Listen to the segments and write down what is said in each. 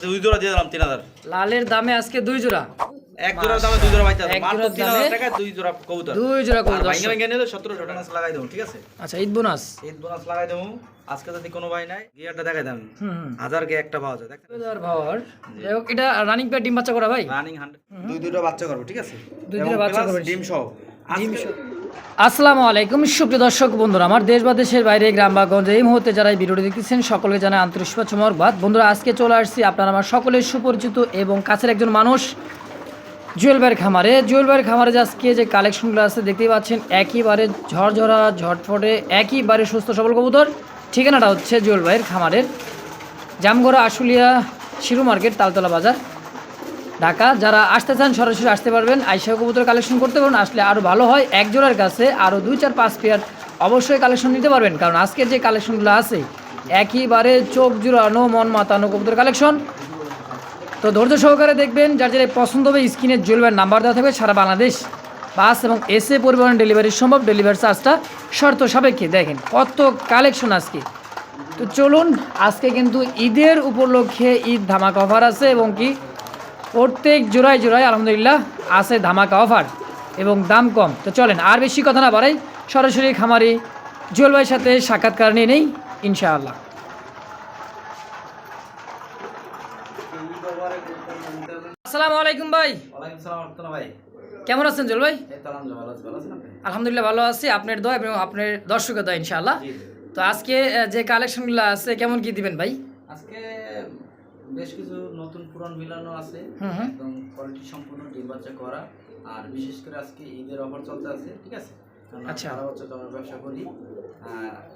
দুই জোড়া দিয়ে দিলাম তিন হাজার। লালের দামে আজকে দুই জোড়া। এক জোড়ার দামে দুই জোড়া পাইতে এক মাত্র জোড়ার তিন হাজার দামে টাকা দুই জোড়া কবুতর। দুই জোড়া কবুতর, ভাঙ্গে দর্শক। নিলে সতেরোশো টাকা লাগাই দেবো ঠিক আছে? আচ্ছা ঈদ বোনাস। ঈদ বোনাস লাগাই দেবো। আজকে যদি কোনো ভাই নাই গিয়ারটা দেখাই হুম হাজার গে একটা পাওয়া যায় হাজার ভাওয়ার যাই হোক এটা রানিং পেয়ার ডিম বাচ্চা করা ভাই? রানিং দুই দুটো বাচ্চা করব ঠিক আছে? দুই দুটো বাচ্চা করবে। ডিম সহ। ডিম সহ। আসসালামু আলাইকুম। সুপ্রিয় দর্শক, বন্ধুরা, আমার দেশ বা দেশের বাইরে, গ্রাম বা গঞ্জে এই মুহূর্তে যারা এই ভিডিওটি দেখতেছেন, সকলকে জানাই আন্তরিক শুভেচ্ছা বন্ধুরা, আজকে চলে আসছি আপনারা, আমার সকলের সুপরিচিত এবং কাছের একজন মানুষ জুয়েল ভাইয়ের খামারে। জুয়েল ভাইয়ের খামারে যে আজকে যে কালেকশনগুলো আছে, দেখতেই পাচ্ছেন একইবারে ঝরঝরা, ঝটফটে একইবারে সুস্থ সবল কবুতর। ঠিকানাটা হচ্ছে জুয়েল ভাইয়ের খামারের জামগড়া আশুলিয়া শিরু মার্কেট, তালতলা বাজার। ঢাকা, যারা আসতে চান সরাসরি আসতে পারবেন। আইসা কবুতর কালেকশন করতে পারবেন, আসলে আরও ভালো হয়। এক জোড়ার কাছে আরও দুই, চার, পাঁচ পেয়ার অবশ্যই কালেকশন নিতে পারবেন। কারণ আজকের যে কালেকশনগুলো আছে একইবারে চোখ জুড়ানো, মন মাতানো কবুতর কালেকশন তো ধৈর্য সহকারে দেখবেন, যার যার পছন্দ হবে, স্ক্রিনে জুয়েলবার নাম্বার দেওয়া থাকবে। সারা বাংলাদেশ বাস এবং এসে পরিবহন ডেলিভারি সম্ভব। ডেলিভারি চার্জটা শর্ত সাপেক্ষে। দেখেন কত কালেকশন আজকে। তো চলুন, আজকে কিন্তু ঈদের উপলক্ষে ঈদ ধামাকা অফার আছে এবং কি প্রত্যেক জোড়ায় জোড়ায় আলহামদুলিল্লাহ আছে ধামাকা অফার এবং দাম কম। তো চলেন আর বেশি কথা না বাড়াই সরাসরি খামারি জুয়েল ভাইয়ের সাথে সাক্ষাৎকার নিয়ে নেই ইনশাআল্লাহ। আসসালামু আলাইকুম ভাই। ভাই। কেমন আছেন জুয়েল ভাই? আলহামদুলিল্লাহ ভালো আছি আপনার দয় এবং আপনার দর্শকের দয় ইনশাআল্লাহ। তো আজকে যে কালেকশনগুলো আছে কেমন কি দিবেন ভাই? আজকে বেশ কিছু নতুন পুরান মিলানো আছে। একদম কোয়ালিটি সম্পূর্ণ ডিম বাচ্চা করা। আর বিশেষ করে আজকে ঈদের অফার চলতে আছে ঠিক আছে? আচ্ছা। সারা বছর তো আমরা ব্যবসা করি।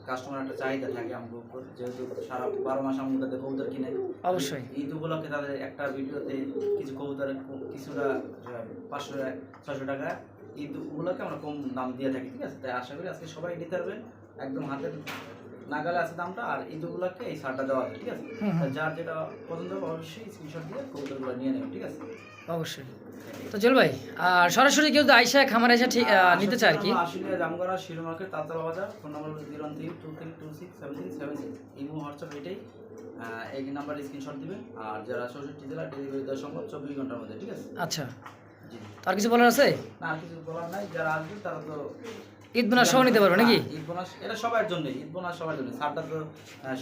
কাস্টমার একটা চাহিদা থাকে আমাদের উপর যেহেতু সারা বারো মাস আমাদের কাছে কবুতর কিনে। অবশ্যই। ঈদ উপলক্ষে তাদের একটা ভিডিওতে কিছু কবুতর কিছুটা পাঁচশো ছয়শো টাকা ঈদ উপলক্ষে আমরা কম দাম দিয়ে থাকি ঠিক আছে? তাই আশা করি আজকে সবাই নিতে পারবেন। একদম হাতের নাগালে আছে দামটা আর উপলক্ষে এই সারটা দেওয়া আছে ঠিক আছে? যার যেটা পছন্দ হবে অবশ্যই স্ক্রিনশট দিয়ে কবুতরগুলো নিয়ে নেবেন ঠিক আছে? অবশ্যই। তো চল ভাই আর সরাসরি কেউ আইসা খামার এসে ঠিক নিতে চায় আর কি আশুলিয়া জামগড়া শিরো মার্কেট তালতলা বাজার phone number zero three two three two six seven three seven six imo WhatsApp এটাই। এই নাম্বারে স্ক্রিনশট দিবেন। আর যারা চৌষট্টি জেলা ডেলিভারি দেওয়া সম্ভব চব্বিশ ঘণ্টার মধ্যে ঠিক আছে? আচ্ছা। আর কিছু বলার আছে? না আর কিছু বলার নাই। যারা আসবে তারা তো ঈদ বোনাস সহ নিতে পারবে নাকি? হ্যাঁ, ঈদ বোনাস এটা সবার জন্য ঈদ বোনাস সবার জন্য ছাড়টা তো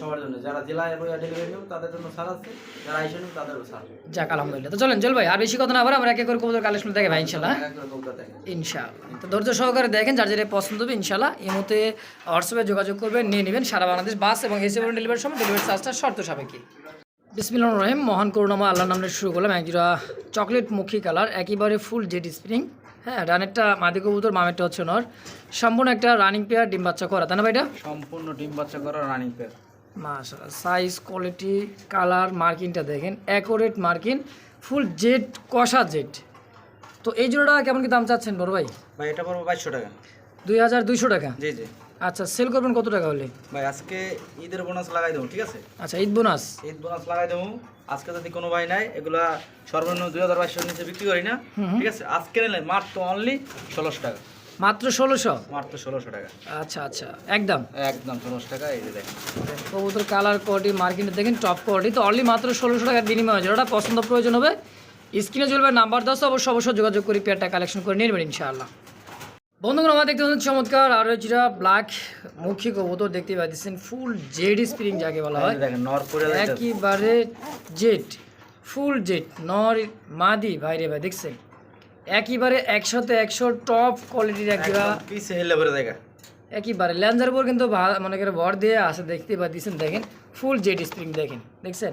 সবার জন্য যারা জেলায় বইয়া ডেলিভারি নেব তাদের জন্য ছাড় আছে যারা আইসে নেব তাদেরও ছাড় যাক আলহামদুলিল্লাহ। তো চলেন চল ভাই আর বেশি কথা না আবার আমরা এক করে কবুতর কালেকশন দেখে ভাই ইনশাল্লাহ ইনশাআল্লাহ। তো ধৈর্য সহকারে দেখেন যার যেটা পছন্দ হবে ইনশাল্লাহ এই মুহূর্তে হোয়াটসঅ্যাপে যোগাযোগ করবেন নিয়ে নেবেন সারা বাংলাদেশ বাস এবং এসে ডেলিভারি সময় ডেলিভারি চার্জটা শর্ত সাপেক্ষে। বিসমিল্লাহ রহিম মহান করুণামা আল্লাহ নামে শুরু করলাম একজোড়া চকলেট মুখী কালার একেবারে ফুল জেড স্প্রিং হ্যাঁ রানেরটা মাদি কবুতর মামেরটা হচ্ছে নর সম্পূর্ণ একটা রানিং পেয়ার ডিম বাচ্চা করা তাই না ভাইটা? সম্পূর্ণ ডিম বাচ্চা করা রানিং পেয়ার মাশাআল্লাহ সাইজ কোয়ালিটি কালার মার্কিংটা দেখেন। অ্যাকোরেট মার্কিং ফুল জেড কষা জেড তো এই জোড়াটা কেমন কি দাম চাচ্ছেন বড় ভাই? ভাই এটা বড় বাইশশো টাকা। দুই হাজার দুইশো টাকা। জি জি। আচ্ছা সেল করবেন কত টাকা হলে? ভাই আজকে ঈদের বোনাস লাগাই দেবো ঠিক আছে? আচ্ছা ঈদ বোনাস ঈদ বোনাস লাগাই দেবো। আজকে যদি কোনো ভাই নাই এগুলা সর্বনিম্ন দুই হাজার বাইশের নিচে বিক্রি করি না ঠিক আছে? আজকে নিলে মাত্র অনলি ষোলোশো টাকা। মাত্র ষোলোশো? মাত্র ষোলোশো টাকা। আচ্ছা আচ্ছা। একদম? একদম ষোলোশো টাকা এই যে দেখেন। কবুতর কালার কোয়ালিটি মার্কিংটা দেখেন টপ কোয়ালিটি তো অনলি মাত্র ষোলোশো টাকার বিনিময় হয়েছে। ওটা পছন্দ প্রয়োজন হবে স্ক্রিনে চলবে নাম্বার দশ অবশ্য অবশ্যই যোগাযোগ করি পেয়ারটা কালেকশন করে নিয়ে নেবেন ইনশাআল্লাহ। বন্ধুগণ আমার দেখতে পাচ্ছেন চমৎকার আর যেটা ব্ল্যাক মুখী কবুতর দেখতে পাচ্ছেন ফুল জেড স্প্রিং যাকে বলা হয়। একেবারে জেট ফুল জেট নর মাদি ভাইরে ভাই দেখছেন? একেবারে একশোতে একশো টপ কোয়ালিটির দেখা একেবারে ল্যান্সার উপর কিন্তু মনে করে ভর দিয়ে আসে দেখতে পাচ্ছেন দেখেন ফুল জেট স্প্রিং দেখেন দেখছেন?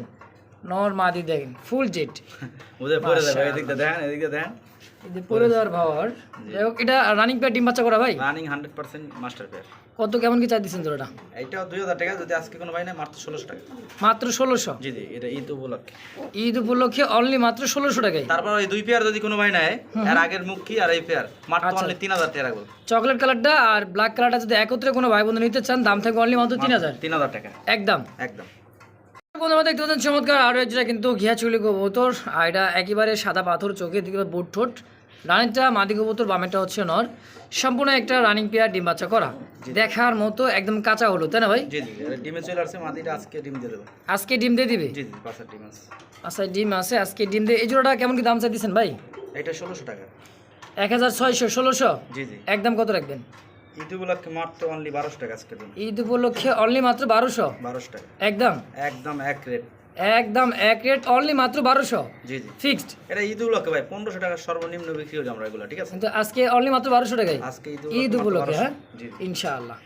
নর মাদি দেখেন ফুল জেট ওদের পরে যাবে এদিকটা দেখেন এদিকটা দেখেন যে পরে দেওয়ার ভাওয়ার যাই হোক এটা রানিং পেয়ার ডিম বাচ্চা করা ভাই? Running hundred percent master pair কত কেমন কি চাই দিচ্ছেন তোরা এইটাও দুই হাজার টাকা যদি আজকে কোনো ভাই নাই মাত্র ষোলোশো টাকা। মাত্র ষোলোশো? জি জি এটা ঈদ উপলক্ষে। ঈদ উপলক্ষে অনলি মাত্র ষোলোশো তারপর ওই দুই পেয়ার যদি কোনো ভাই নেয় এর আগের মুখ কি আর এই পেয়ার মাত্র আচ্ছা। অনলি তিন হাজার টাকা রাখব। চকলেট কালারটা আর ব্ল্যাক কালারটা যদি একত্রে কোনো ভাই বন্ধু নিতে চান দাম থাকবে অনলি মাত্র তিন হাজার। তিন হাজার টাকা। একদম। একদম। বন্ধুরা দেখতে পাচ্ছেন চমৎকার আরও যেটা কিন্তু ঘিয়া চুলি কবুতর আর এটা একেবারে সাদা পাথর চোখে দিকে বুট ঠোঁট। রানিংটা মাদি কবুতর বামেটা হচ্ছে নর। সম্পূর্ণ একটা রানিং পেয়ার ডিম বাচ্চা করা। দেখার মতো একদম কাঁচা হলো তাই না ভাই? জি জি এটা ডিমে চলে আসছে মাদিটা আজকে ডিম দিয়ে দেবো। আজকে ডিম দিয়ে দিবে? জি জি পাঁচটা ডিম আছে। আচ্ছা ডিম আছে আজকে ডিম দিয়ে এই জোড়াটা কেমন কি দাম চাইতেছেন ভাই? এটা ষোলোশো টাকা। এক হাজার ছয়শো ষোলোশো? জি জি। একদম কত রাখবেন? ইউটিউবগুলোকে মাত্র অনলি বারোশো টাকা আজকে ঈদ উপলক্ষে অনলি মাত্র বারোশো? বারোশো টাকা। একদম? একদম এক রেট একদম এক রেট অনলি মাত্র বারোশো? জি জি। ফিক্সড এটা ঈদগুলোকে ভাই পনেরোশো টাকা সর্বনিম্ন বিক্রি আমরা এগুলো ঠিক আছে? কিন্তু আজকে অনলি মাত্র বারোশো টাকায় আজকে ঈদ উপলক্ষে হ্যাঁ? ইনশাআল্লাহ।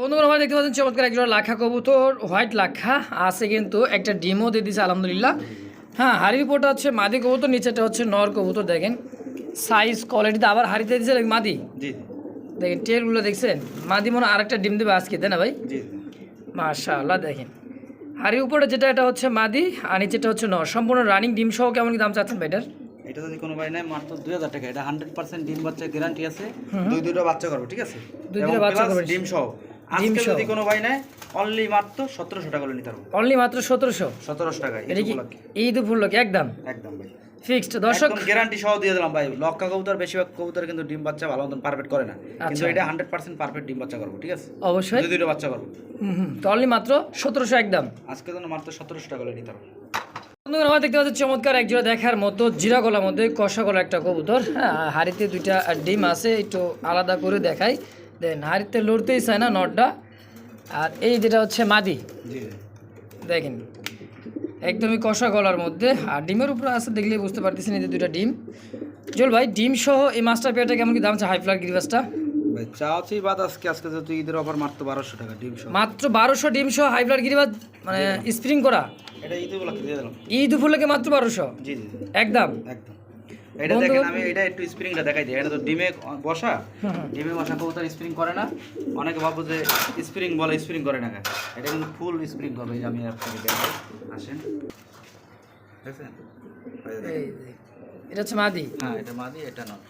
বন্ধুরা আমরা দেখতে পাচ্ছেন চমৎকার একজোড়া লাখা কবুতর হোয়াইট লাখা। আছে কিন্তু একটা ডিমও দিয়ে দিছে আলহামদুলিল্লাহ। হ্যাঁ হাড়ি রিপোর্ট হচ্ছে মাদি কবুতর নিচেটা হচ্ছে নর কবুতর দেখেন। সাইজ কোয়ালিটিতে আবার হাড়িতে দিছে মাদি? জি। দেখেন টেলগুলো দেখছেন? মাদি মনে আরেকটা ডিম দেবে আজকে তাই না ভাই? মাশাআল্লাহ দেখেন। হাড়ির উপরে যেটা এটা হচ্ছে মাদি আর নিচেটা হচ্ছে নর। সম্পূর্ণ রানিং ডিম সহ কেমন দাম চাচ্ছেন ভাইটার এটা যদি কোনো ভাই নেয় মাত্র দুই হাজার টাকা। এটা হান্ড্রেড পার্সেন্ট ডিম বাচ্চা গ্যারান্টি আছে। দুই দুটো বাচ্চা করব ঠিক আছে? দুই দুটো বাচ্চা ডিম সহ। আজকে যদি কোনো ভাই নেয় অনলি মাত্র সতেরোশো টাকা নিতে পারব। অনলি মাত্র সতেরোশো? সতেরোশো টাকা এটা কি ঈদ উপলক্ষে? একদম। একদম ভাই। ফিক্সড দর্শক গ্যারান্টি সহ দিয়ে দিলাম ভাই। লক্কা কবুতর বেশিরভাগ কবুতর কিন্তু ডিম বাচ্চা ভালো মতন পারফেক্ট করে না। কিন্তু আচ্ছা। এটা হান্ড্রেড পার্সেন্ট পারফেক্ট ডিম বাচ্চা করব ঠিক আছে? অবশ্যই। দুটো বাচ্চা করব। তো অনলি মাত্র সতেরোশো একদম। আজকে জন্য মাত্র সতেরোশো টাকা নিতে পারব বন্ধুরা আমরা দেখতে পাচ্ছি চমৎকার একজোড়া দেখার মতো জিরা গলার মধ্যে কষা গলা একটা কবুতর। হ্যাঁ হাড়িতে দুইটা ডিম আছে একটু আলাদা করে দেখাই। দেন হাড়িতে লড়তেই চায় না নটটা। আর এই যেটা হচ্ছে মাদি। দেখেন একদমই কষা গলার মধ্যে। আর ডিমের উপরে আছে দেখলে বুঝতে পারতেছেন এই যে দুইটা ডিম। জল ভাই ডিম সহ এই মাছটা পেয়েটা কেমন কি দাম আছে? হাই ফ্লার গ্রিভাসটা ভাই তুই বাদ আজকে আজকে তুই ঈদের অফার মাত্র বারোশো টাকা ডিম সহ। মাত্র বারোশো ডিম সহ হাই ফ্লার গিরিবাস মানে স্প্রিং করা। এটা ঈদ উপলক্ষে দিয়ে দিলাম। ঈদ উপলক্ষে মাত্র বারোশো? জি জি, একদম? একদম। এটা দেখেন আমি এটা একটু স্প্রিংটা দেখাই দিই। এটা তো ডিমে বসা। হুম হুম। ডিমে বসা কবুতর স্প্রিং করে না। অনেকে ভাবো যে স্প্রিং বলে স্প্রিং করে না এটা কিন্তু ফুল স্প্রিং হবে আমি আপনাকে দেখাই। আসেন। দেখেন। এটা হচ্ছে মাদি? হ্যাঁ এটা মাদি এটা নয়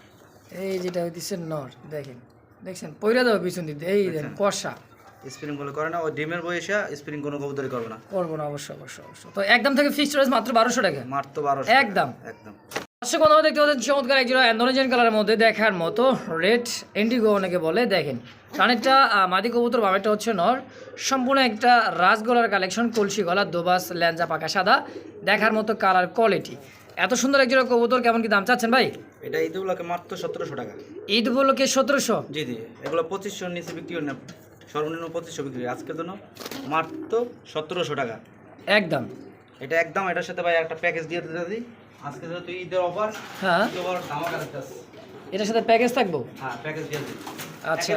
এই যেটা হইতেছে নর দেখেন। দেখছেন? পয়রা পিছন দিতে এই কষা। স্প্রিং বলে করে না ওই ডিমের বয়সে স্প্রিং কোনো কবুতরই করবে না। করব না অবশ্যই অবশ্যই অবশ্যই। তো একদম থেকে ফিক্সড মাত্র বারোশো টাকা? মাত্র বারোশো একদম। একদম। দর্শক বন্ধুরা দেখতে পাচ্ছেন চমৎকার একজোড়া অ্যান্ডোনেজিয়ান কালারের মধ্যে দেখার মতো রেড ইন্ডিগো অনেকে বলে দেখেন। কানেরটা মাদি কবুতর বামেরটা হচ্ছে নর। সম্পূর্ণ একটা রাজগোলার কালেকশন কলসি গলা দোবাস ল্যাঞ্জা পাকা সাদা দেখার মতো কালার কোয়ালিটি এত সুন্দর একজোড়া কবুতর কেমন কি দাম চাচ্ছেন ভাই? এটা ঈদ উপলক্ষে মাত্র সতেরোশো টাকা। ঈদ উপলক্ষে সতেরোশো? জি জি এগুলো পঁচিশশো নিচে বিক্রি না সর্বনিম্ন পঁচিশশো বিক্রি। আজকের জন্য মাত্র সতেরোশো টাকা। একদম। এটা একদম এটার সাথে ভাই একটা প্যাকেজ দিয়ে দিতে আজকে যেহেতু ঈদের অফার হ্যাঁ। এটার সাথে প্যাকেজ থাকব? হ্যাঁ প্যাকেজ আচ্ছা।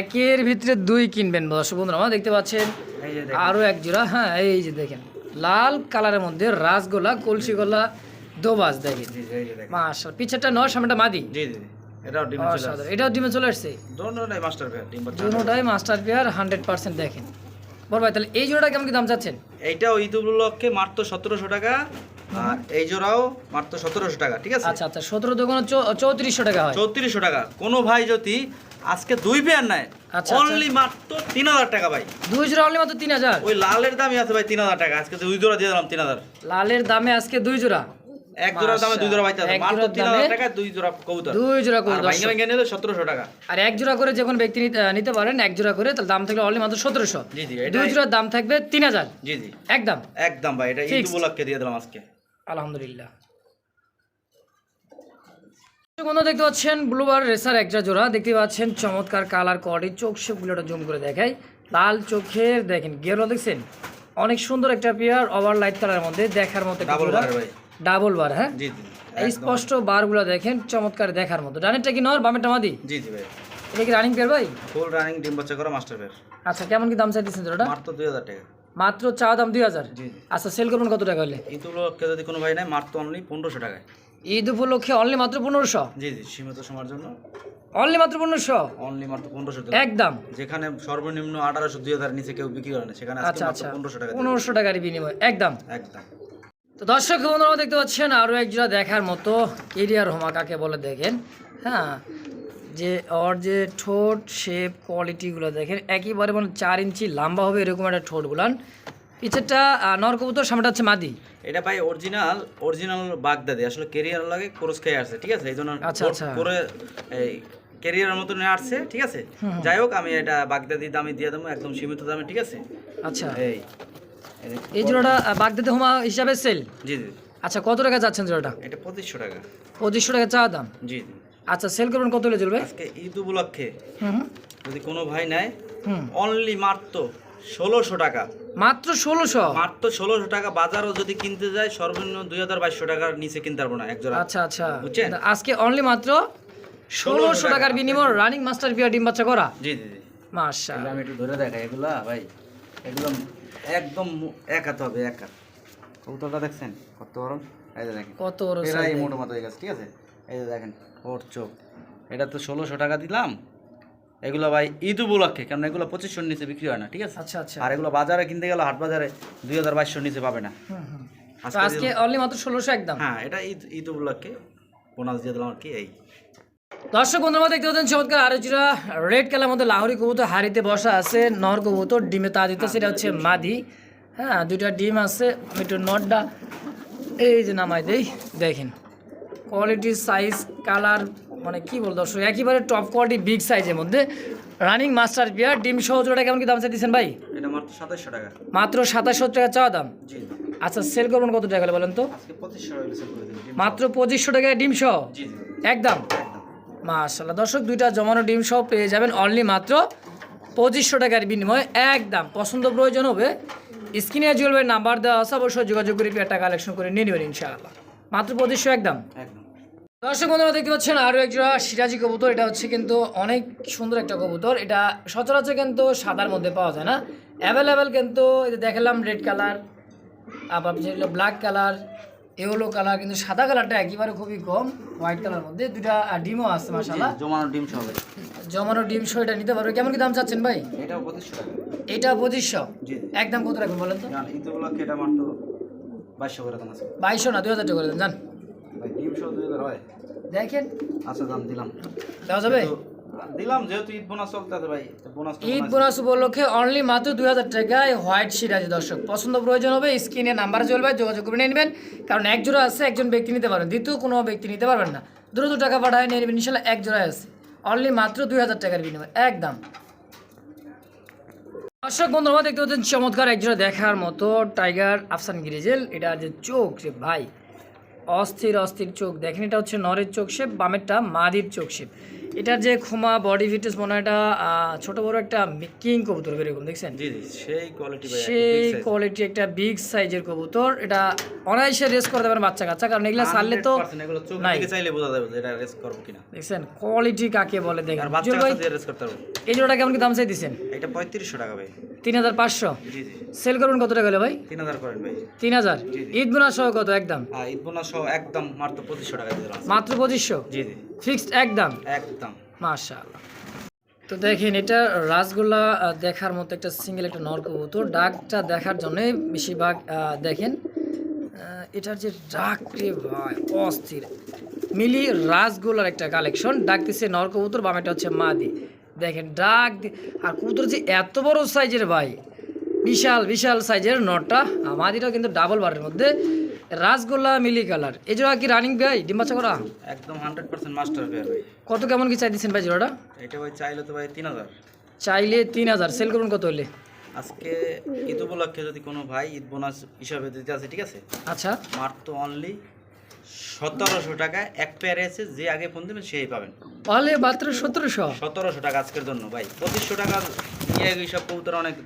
একের ভিতরে দুই কিনবেন দর্শক বন্ধুরা আমরা দেখতে পাচ্ছেন এই আরও এক জোড়া হ্যাঁ এই যে দেখেন। লাল কালারের মধ্যে রাসগোলা কলসি গোলা দোবাস দেখেন। মাশাল পিছেরটা নয় সামনেটা মাদি। জি জি। এটাও ডিম চলে আসছে। দোনোটাই মাস্টার পেয়ার হান্ড্রেড পার্সেন্ট দেখেন। বল ভাই তাহলে এই জোড়াটা কেমন কি দাম চাচ্ছেন? এইটাও ঈদ উপলক্ষে মাত্র সতেরোশো টাকা। আর এই জোড়াও মাত্র সতেরোশো টাকা ঠিক আছে? আচ্ছা আচ্ছা সতেরো দোকানে চৌত্রিশশো টাকা হয়। চৌত্রিশশো টাকা। কোনো ভাই যদি আজকে দুই পেয়ার নেয় অনলি মাত্র তিন হাজার টাকা ভাই। দুই জোড়া অনলি মাত্র তিন হাজার? ওই লালের দামই আছে ভাই তিন হাজার টাকা। আজকে দুই জোড়া দিয়ে দিলাম তিন হাজার। লালের দামে আজকে দুই জোড়া? এক জোড়ার দামে দুই জোড়া পাইতে মাত্র জোড়ার তিন দামে হাজার টাকা দুই জোড়া কবুতর। দুই জোড়া আর নিলে টাকা। এক জোড়া করে যে কোনো ব্যক্তি নিতে- পারেন এক জোড়া করে তাহলে দাম থাকলে অনলি মাত্র সতেরোশো। জি জি দুই জোড়ার দাম থাকবে তিন হাজার। জি জি। একদম। একদম ভাই এটা Fixed. দিয়ে দিলাম আজকে। আলহামদুলিল্লাহ। বন্ধু দেখতে পাচ্ছেন ব্লুবার রেসার একটা জোড়া দেখতে পাচ্ছেন চমৎকার কালার কোয়ালিটি চোখ সবগুলোটা জুম করে দেখাই। লাল চোখের দেখেন গেরো দেখছেন? অনেক সুন্দর একটা পেয়ার ওভার লাইট কালারের মধ্যে দেখার মতো ডাবল বারের ভাই। ডাবল বার হ্যাঁ? এই স্পষ্ট বারগুলো দেখেন চমৎকার দেখার মতো। ডানেরটা কি নর বামেরটা মাদি? জি জি ভাই। এটা কি রানিং পেয়ার ভাই? ফুল রানিং ডিম বাচ্চা করা মাস্টার পেয়ার আচ্ছা কেমন কি দাম চাইতেছেন জোড়াটা? মাত্র দুই হাজার টাকা। মাত্র চা দাম দুই হাজার। আচ্ছা সেল করবেন কত টাকা হলে ঈদ উপলক্ষে যদি কোনো ভাই নেয় মাত্র অনলি পনেরোশো টাকায়। ঈদ উপলক্ষে অনলি মাত্র পনেরোশো? জি জি সীমিত সময়ের জন্য। অনলি মাত্র পনেরোশো? অনলি মাত্র পনেরোশো একদম যেখানে সর্বনিম্ন আঠারোশো দুই হাজার নিচে কেউ বিক্রি করে না সেখানে আচ্ছা আচ্ছা। পনেরোশো টাকা পনেরোশো টাকার বিনিময়। একদম একদম তো দর্শক বন্ধুরা দেখতে পাচ্ছেন আরও একজোড়া দেখার মতো এরিয়ার হোমা কাকে বলে দেখেন। হ্যাঁ যে ওর যে ঠোঁট শেপ কোয়ালিটিগুলো দেখেন একেবারে মানে চার ইঞ্চি লম্বা হবে এরকম একটা ঠোঁটগুলান পিছেরটা আহ, নর সামনেটা হচ্ছে মাদি। এটা ভাই অরিজিনাল অরিজিনাল বাগদাদি। আসলে কেরিয়ার লাগে কোরস খেয়ে আসছে ঠিক আছে? এই জন্য আচ্ছা, আচ্ছা। করে এই কেরিয়ারের মতন আসছে ঠিক আছে? যাই হোক আমি এটা বাগদাদি দামে দিয়ে দেবো একদম সীমিত দামে ঠিক আছে? আচ্ছা। এই এই জোড়াটা বাগদাদি হোমা হিসাবে সেল জি জি। আচ্ছা কত টাকা যাচ্ছেন জোড়াটা? এটা পঁচিশশো টাকা। পঁচিশশো টাকা চা দাম। জি জি। আচ্ছা সেল করবেন কত হলে চলবে? আজকে ঈদ উপলক্ষে। যদি কোনো ভাই নেয় অনলি মাত্র ষোলোশো টাকা। মাত্র ষোলোশো? মাত্র ষোলোশো টাকা বাজারও যদি কিনতে যায় সর্বনিম্ন দুই হাজার বাইশশো টাকার নিচে কিনতে পারব না এক জোড়া। আচ্ছা আচ্ছা। বুঝছেন? আজকে অনলি মাত্র ষোলোশো টাকার বিনিময় রানিং মাস্টার পিয়া ডিম বাচ্চা করা? জি জি জি। এগুলো আমি একটু ধরে দেখাই এগুলা ভাই একদম একদম এক হাত হবে এক হাত। কবুতরটা দেখছেন? কত বড়? এই দেখেন। কত বড় এরাই size। মোটো মতো হয়ে গেছে ঠিক আছে? এই দেখেন ওর চোখ। এটা তো ষোলোশো টাকা দিলাম। এগুলো ভাই ঈদ উপলক্ষে কারণ এগুলো পঁচিশশোর নিচে বিক্রি হয় না ঠিক আছে? আচ্ছা আচ্ছা। আর এগুলো বাজারে কিনতে গেলে হাট বাজারে দুই হাজার বাইশশোর নিচে পাবে না। আজকে অনলি মাত্র ষোলোশো একদম? হ্যাঁ এটা ঈদ ঈদ উপলক্ষে। বোনাস দিয়ে দিলাম আর কি এই। দর্শক বন্ধুরা দেখতে পাচ্ছেন চমৎকার আরও যেটা রেড কালার মধ্যে লাহোরি কবুতর হাড়িতে বসা আছে নর কবুতর ডিমে তা দিতে সেটা হচ্ছে মাদি। হ্যাঁ দুইটা ডিম আছে একটু নটটা। এই যে নামাই দেই দেখেন। কোয়ালিটি সাইজ কালার মানে কি বল দর্শক একেবারে টপ কোয়ালিটি বিগ সাইজের মধ্যে। রানিং মাস্টার বিয়ার ডিম সহ জোড়া কেমন কি দাম চাইতেছেন ভাই? এটা মাত্র সাতাশশো টাকা। মাত্র সাতাশশো টাকা চাওয়া দাম? জি। আচ্ছা সেল করবেন কত টাকা বলেন তো? মাত্র পঁচিশশো টাকায় ডিম সহ? একদম? মাশাল্লাহ দর্শক দুইটা জমানো ডিম সহ পেয়ে যাবেন অনলি মাত্র পঁচিশশো টাকার বিনিময়ে। একদম। পছন্দ প্রয়োজন হবে। স্ক্রিনে জুয়েলবের নাম্বার দেওয়া আছে অবশ্যই যোগাযোগ করে পেয়ারটা কালেকশন করে নিয়ে নেবেন ইনশাআল্লাহ। মাত্র পঁচিশশো একদম? একদম। দর্শক বন্ধুরা দেখতে পাচ্ছেন আরও একজোড়া সিরাজি কবুতর। এটা হচ্ছে কিন্তু অনেক সুন্দর একটা কবুতর। এটা সচরাচর কিন্তু সাদার মধ্যে পাওয়া যায় না। অ্যাভেলেবেল কিন্তু এই যে দেখালাম রেড কালার আবার যেগুলো ব্ল্যাক কালার ইয়েলো কালার কিন্তু সাদা কালারটা একেবারে খুবই কম হোয়াইট কালার মধ্যে। দুটা ডিমও আছে মাসাল্লাহ জমানো ডিম সহ জমানো ডিম শো এটা নিতে পারবে। কেমন কি দাম চাচ্ছেন ভাই? এটাও পঁচিশশো টাকা। এটা পঁচিশশো। একদম কত রাখবেন বলেন তো? এটা মাত্র বাইশশো করে দাম আছে। বাইশশো না দুই হাজার টাকা করে দেন জান। হয় দেখেন। আচ্ছা দাম দিলাম। দেওয়া যাবে? দিলাম যেহেতু ঈদ বোনাস চলতে ভাই। Bonus Eid bonus. উপলক্ষে অনলি মাত্র দুই হাজার টাকায় হোয়াইট সিরাজি দর্শক। পছন্দ প্রয়োজন হবে স্ক্রিনে নাম্বার চলবে যোগাযোগ করে নেবেন। কারণ এক জোড়া আছে একজন ব্যক্তি নিতে পারবেন। দ্বিতীয় কোনো ব্যক্তি নিতে পারবেন না। দ্রুত টাকা পাঠায় নিয়ে নেবেন ইনশাল্লাহ এক জোড়ায় আছে। অনলি মাত্র দুই হাজার টাকার বিনিময়। একদম। দর্শক বন্ধুরা দেখতে পাচ্ছেন চমৎকার একজোড়া দেখার মতো টাইগার আফসান গিরিজেল এটা যে চোখ যে ভাই। অস্থির অস্থির চোখ। দেখেন এটা হচ্ছে নরের চোখ শেপ বামেরটা মাদির চোখ শেপ। এটার যে খুমা বডি ফিটনেস মনে হয় এটা ছোট বড় একটা কিং কবুতর এরকম দেখছেন? সেই কোয়ালিটি সেই কোয়ালিটি একটা বিগ সাইজের কবুতর। এটা অনায়াসে রেস করতে পারে বাচ্চা কাচ্চা কারণ এগুলো সারলে তো নাই। চাইলে বোঝা যাবে এটা রেস করব কিনা। দেখছেন? কোয়ালিটি কাকে বলে দেখেন? এই জোড়াটা কেমন কি দাম চাই দিচ্ছেন এটা পঁয়ত্রিশশো টাকা ভাই। তিন হাজার পাঁচশো। সেল করবেন কত টাকা হলে ভাই? তিন হাজার করেন ভাই। তিন হাজার। জি, জি। ঈদ বোনাস সহ কত একদম? ঈদ বোনাস সহ একদম মাত্র পঁচিশশো টাকা মাত্র পঁচিশশো? জি জি। ফিক্সড একদম? একদম। মাশাআল্লাহ। তো দেখেন এটা রাসগোল্লা দেখার মতো একটা সিঙ্গেল একটা নর কবুতর। ডাকটা দেখার জন্য বেশিরভাগ দেখেন এটার যে ডাক রে ভাই অস্থির। মিলি রাসগোল্লার একটা কালেকশন। ডাকতেছে নর কবুতর বামেটা হচ্ছে মাদি। দেখেন ডাক আর কবুতর যে এত বড় সাইজের ভাই। বিশাল বিশাল সাইজের নটটা। আর মাদিটাও কিন্তু ডাবল বারের মধ্যে। রাসগোল্লা মিলি কালার। এই জোড়া কি রানিং ভাই? ডিম বাচ্চা করা? একদম হান্ড্রেড পার্সেন্ট মাস্টার ভাই কত কেমন কি চাই দিচ্ছেন ভাই জোড়াটা? এটা ভাই চাইলে তো ভাই তিন হাজার। চাইলে তিন হাজার। সেল করুন কত হলে আজকে ঈদ উপলক্ষে যদি কোনো ভাই ঈদ বোনাস হিসাবে দিতে আছে ঠিক আছে? আচ্ছা। মাত্র অনলি সতেরোশো টাকা এক পেয়ারে আছে যে আগে ফোন দেবেন সেই পাবেন। তাহলে মাত্র সতেরোশো? সতেরোশো টাকা আজকের জন্য ভাই। পঁচিশশো টাকা নিয়ে এইসব কবুতর অনেক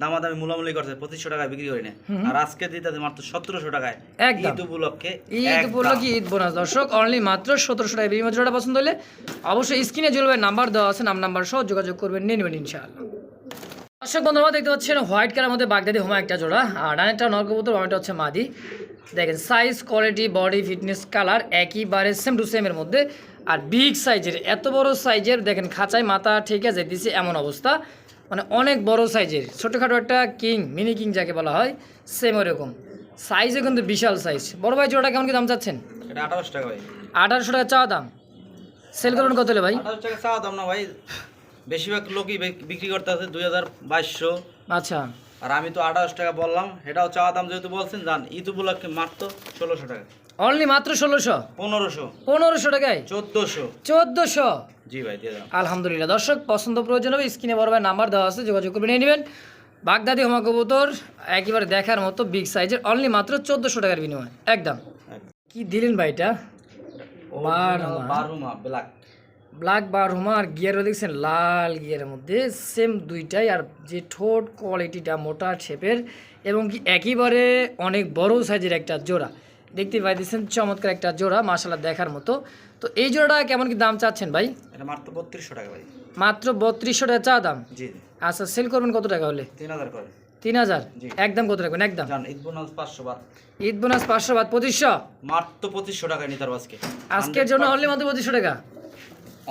দামাদামি মূলামূলি করছে পঁচিশশো টাকায় বিক্রি করে নেয় আর আজকে দিতে মাত্র সতেরোশো টাকায়। ঈদ উপলক্ষে ঈদ কি ঈদ বোনাস দর্শক অনলি মাত্র সতেরোশো টাকা পছন্দ হলে অবশ্যই স্ক্রিনে জ্বলবে নাম্বার দেওয়া আছে নাম নাম্বার সহ যোগাযোগ করবেন নিয়ে নেবেন ইনশাআল্লাহ। দর্শক বন্ধুরা দেখতে পাচ্ছেন হোয়াইট কালার মধ্যে বাগদাদি হোমা একটা জোড়া আর ডানেরটা নরকবুতর বামেটা হচ্ছে মাদি। দেখেন size quality body fitness colour একইবারে same to সেমের মধ্যে। আর বিগ সাইজের এত বড় সাইজের দেখেন খাঁচায় মাথা ঠিক আছে দিছে এমন অবস্থা। মানে অনেক বড় সাইজের ছোটোখাটো একটা কিং মিনি কিং যাকে বলা হয় সেম ওরকম। সাইজে কিন্তু বিশাল সাইজ বড় ভাই জোড়াটা কেমন কি দাম চাচ্ছেন? আঠারোশো টাকা ভাই। আঠারোশো টাকা চাওয়া দাম। সেল করুন কত হলে ভাই? টাকা চাওয়া দাম না ভাই। বেশিরভাগ লোকই বিক্রি করতে আছে দুই হাজার বাইশশো। আচ্ছা। আর আমি তো আঠাশ টাকা বললাম এটাও চাওয়া দাম যেহেতু বলছেন জান ঈদ উপলক্ষে মাত্র ষোলোশো টাকা। অনলি মাত্র ষোলোশো? পনেরোশো। পনেরোশো টাকায়? চোদ্দোশো। চোদ্দোশো? জি ভাই দিয়ে আলহামদুলিল্লাহ দর্শক পছন্দ প্রয়োজন হবে স্ক্রিনে বড় ভাই নাম্বার দেওয়া আছে যোগাযোগ করে নিয়ে নেবেন। বাগদাদি হোমা কবুতর একেবারে দেখার মতো বিগ সাইজের অনলি মাত্র চোদ্দোশো টাকার বিনিময়। একদম। কি দিলেন ভাই এটা। বারহুমা। ব্ল্যাক ব্ল্যাক বার হোমা আর গিয়ারও দেখছেন লাল গিয়ারের মধ্যে সেম দুইটাই আর যে ঠোঁট কোয়ালিটিটা মোটা শেপের এবং কি একেবারে অনেক বড় সাইজের একটা জোড়া। দেখতে পাইতেছেন চমৎকার একটা জোড়া মাসাল্লাহ দেখার মতো। তো এই জোড়াটা কেমন কি দাম চাচ্ছেন ভাই? এটা মাত্র বত্রিশশো টাকা ভাই। মাত্র বত্রিশশো টাকা চা দাম? জি। আচ্ছা সেল করবেন কত টাকা হলে? তিন হাজার করে। তিন হাজার? একদম কত রাখবেন? একদম? ঈদ বোনাস পাঁচশো বাদ ঈদ বোনাস পাঁচশো বাদ পঁচিশশো? মাত্র পঁচিশশো টাকায় নিতে আজকে। আজকের জন্য অনলি মাত্র পঁচিশশো টাকা?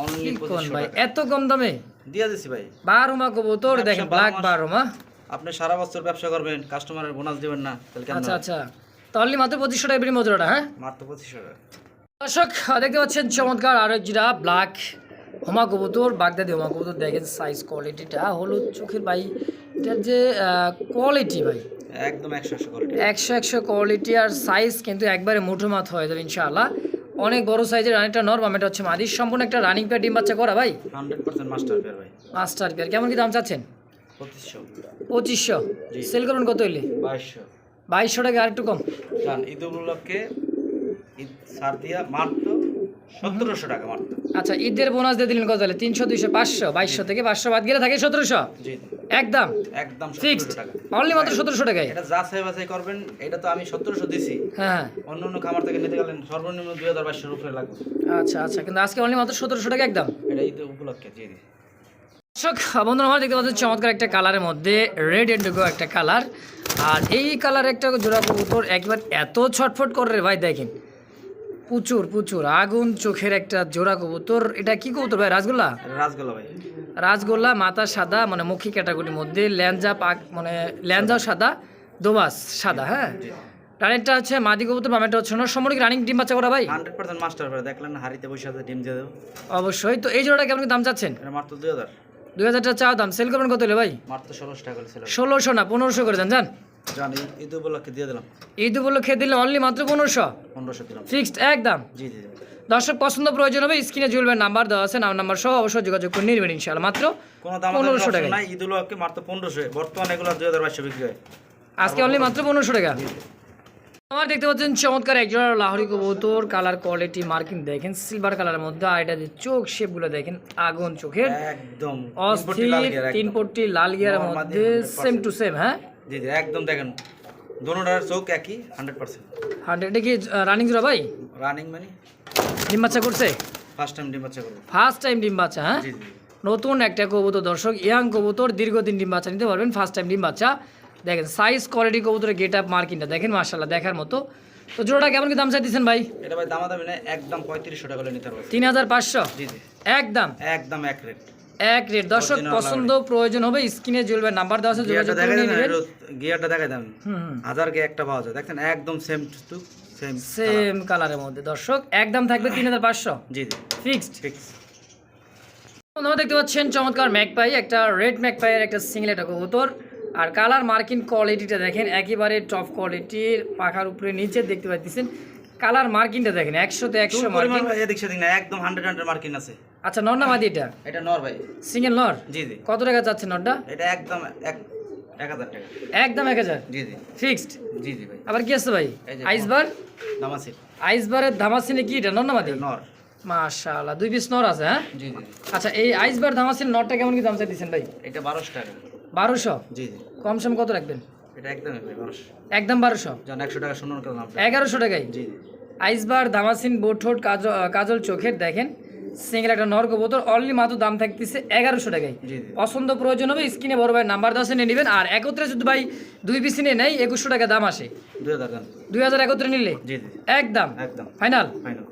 অনলি ভাই? এত কম দামে? দিয়ে দিছি ভাই। বারোমা কবুতর ব্যবসা দেখেন ব্ল্যাক। বারোমা। আপনি সারা বছর ব্যবসা করবেন কাস্টমারের বোনাস দিবেন না তাহলে আচ্ছা আচ্ছা। তো অনলি মাত্র পঁচিশশো টাকা জোড়াটা হ্যাঁ? মাত্র পঁচিশশো টাকা। দর্শক দেখতে পাচ্ছেন চমৎকার আরও জিরা ব্ল্যাক হোমা কবুতর বাগদাদি হোমা কবুতর দেখেন সাইজ কোয়ালিটিটা হলুদ চোখের ভাই। এটার যে কোয়ালিটি ভাই। একদম একশো একশো কোয়ালিটি একশো একশো কোয়ালিটি আর সাইজ কিন্তু একবারে মুঠো মাত হয়ে যাবে ইনশাআল্লাহ। অনেক বড় সাইজের রানিংটা নরমাম এটা হচ্ছে মাদির। সম্পূর্ণ একটা রানিং পেয়ার ডিম বাচ্চা করা ভাই? হান্ড্রেড পার্সেন্ট মাস্টার পেয়ার ভাই। মাস্টার পেয়ার কেমন কি দাম চাচ্ছেন? পঁচিশশো। পঁচিশশো। জি। সেল করুন কত হইলে? বাইশশো। বাইশশো টাকা আর একটু কম। জান ঈদ উপলক্ষে ঈদ সার দিয়া মাত্র সতেরোশো টাকা মাত্র। আচ্ছা ঈদের বোনাস দিয়ে দিলেন কত তাহলে? তিনশো দুইশো পাঁচশো বাইশশো থেকে পাঁচশো বাদ গেলে থাকে সতেরোশো? জি। একদম। একদম ফিক্সড অনলি মাত্র সতেরোশো টাকায় এটা যাচাই বাছাই করবেন এটা তো আমি সতেরোশো দিছি। হ্যাঁ হ্যাঁ। অন্য অন্য খামার থেকে নিতে গেলেন সর্বনিম্ন দুই হাজার উপরে লাগবে। আচ্ছা আচ্ছা কিন্তু আজকে অনলি মাত্র সতেরোশো টাকা একদম। এটা ঈদ উপলক্ষে জি জি। দর্শক বন্ধুরা আমার দেখতে পাচ্ছেন চমৎকার একটা কালারের মধ্যে রেড এন্ডগো একটা কালার। আর এই কালার একটা জোড়া কবুতর একবার এত ছটফট করে রে ভাই দেখেন। প্রচুর প্রচুর। আগুন চোখের একটা জোড়া কবুতর। এটা কি কবুতর ভাই? রাসগোল্লা? রাজগোল্লা ভাই। রাসগোল্লা মাথা সাদা মানে মুখী ক্যাটাগরির মধ্যে। ল্যাঞ্জা পাক মানে ল্যাঞ্জাও সাদা। দোবাস সাদা হ্যাঁ? রানিংটা হচ্ছে মাদি কবুতর বামেটা হচ্ছে না সম্পর্কে রানিং ডিম বাচ্চা করা ভাই? হান্ড্রেড পার্সেন্ট মাস্টার পেয়ার দেখলেন হাড়িতে বসে আছে ডিম দিয়ে অবশ্যই। তো এই জোড়াটা কেমন কি দাম চাচ্ছেন? এটা মাত্র দুই হাজার। দুই হাজার টাকা চাও দাম। সেল করবেন কত হলে ভাই? মাত্র ষোলোশো টাকা ষোলোশো না পনেরোশো করে দেন জান। জান ঈদ- উপলক্ষে দিয়ে দিলাম। ঈদ উপলক্ষে দিলে অনলি মাত্র পনেরোশো? পনেরোশো দিলাম। ফিক্সড একদম? জি জি জি। দর্শক পছন্দ প্রয়োজন হবে স্ক্রিনে জুলবেন নাম্বার দেওয়া আছে নাম নাম্বার সহ অবশ্যই যোগাযোগ করে নেবেন ইনশাআল্লাহ। মাত্র কোনো দাম পনেরোশো টাকা নাই ঈদ উপলক্ষে মাত্র পনেরোশো। বর্তমানে এগুলো দুই হাজার বাইশশো বিক্রি হয়। আজকে অনলি মাত্র পনেরোশো টাকা। আমার দেখতে পাচ্ছেন চমৎকার একজন লাহরি কবুতর কালার কোয়ালিটি মার্কিং দেখেন সিলভার কালারের মধ্যে আর এটা যে চোখ শেপগুলো দেখেন আগুন চোখের। একদম অস্থির তিন পট্টি লাল গিয়ারের মধ্যে সেম টু সেম হ্যাঁ? জি জি একদম দেখেন দোনোটার চোখ একই হান্ড্রেড পার্সেন্ট হান্ড্রেড কি রানিং জোড়া ভাই? রানিং মানে? ডিম বাচ্চা করছে? ফার্স্ট টাইম ডিম বাচ্চা করব। ফার্স্ট টাইম ডিম বাচ্চা হ্যাঁ? জি জি নতুন একটা কবুতর দর্শক ইয়াং কবুতর দীর্ঘদিন ডিম বাচ্চা নিতে পারবেন ফার্স্ট টাইম ডিম বাচ্চা। দেখেন সাইজ কোয়ালিটি কবুতরের গেট আপ মার্কিংটা দেখেন মার্শাল্লাহ দেখার মতো। তো জোড়াটা কেমন কি দাম চাইতেছেন ভাই? এটা ভাই দামাদামি না একদম পঁয়ত্রিশশো টাকা নিতে পারব। তিন হাজার পাঁচশো? জি জি। একদম? একদম এক রেট। এক রেট। দর্শক পছন্দ প্রয়োজন হবে স্ক্রিনে জ্বলবে নাম্বার দেওয়া আছে যোগাযোগ করে নেবেন গিয়ারটা দেখাই দেন। হাজার গে একটা পাওয়া যায়। দেখছেন একদম সেম টু সেম সেম কালারের মধ্যে। দর্শক একদম থাকবে তিন হাজার পাঁচশো। জি জি। ফিক্সড ফিক্স আপনারা দেখতে পাচ্ছেন চমৎকার ম্যাকপাই একটা রেড ম্যাকপাইয়ের একটা সিঙ্গেল একটা কবুতর। আর কালার মার্কিং কোয়ালিটিটা দেখেন একেবারে টপ কোয়ালিটির পাখার উপরে নিচে দেখতে পাচ্ছেন কালার মার্কিংটা দেখেন একশোতে একশো মার্কিং এদিক সেদিক না একদম হান্ড্রেড হান্ড্রেড মার্কিং আছে। আচ্ছা নর না মাদি এটা? এটা নর ভাই। সিঙ্গেল নর? জি জি। কত টাকা চাচ্ছে নরটা? এটা একদম এক এক হাজার টাকা। একদম এক হাজার? জি জি। ফিক্সড জি জি ভাই। আবার কি আছে ভাই? আইসবার দামাসি আইসবারের ধামাসিনে কি এটা? নর না মাদি নর। মাশাআল্লাহ দুই পিস নর আছে হ্যাঁ? জি জি আচ্ছা এই আইসবার ধামাসিন নরটা কেমন কি দাম চাইতেছেন ভাই? এটা বারোশো টাকা। বারোশো? জি জি। কম সম কত রাখবেন? এটা একদমই ভাই বারোশো। একদম বারোশো? একশো টাকা আপনার এগারোশো টাকায়? জি জি। আইসবার দামাসিন বোঠোট কাজল কাজল চোখের দেখেন সিঙ্গেল একটা নর্ক বোতল অনলি মাত্র দাম থাকতেছে এগারোশো টাকায়। পছন্দ প্রয়োজন হবে স্ক্রিনে বড় ভাই নাম্বার দশে নিয়ে নেবেন। আর একত্রে যদি ভাই দুই পিস নিয়ে নেয় একুশশো টাকা দাম আসে। দুই হাজার একত্রে নিলে? একদম। একদম। Final final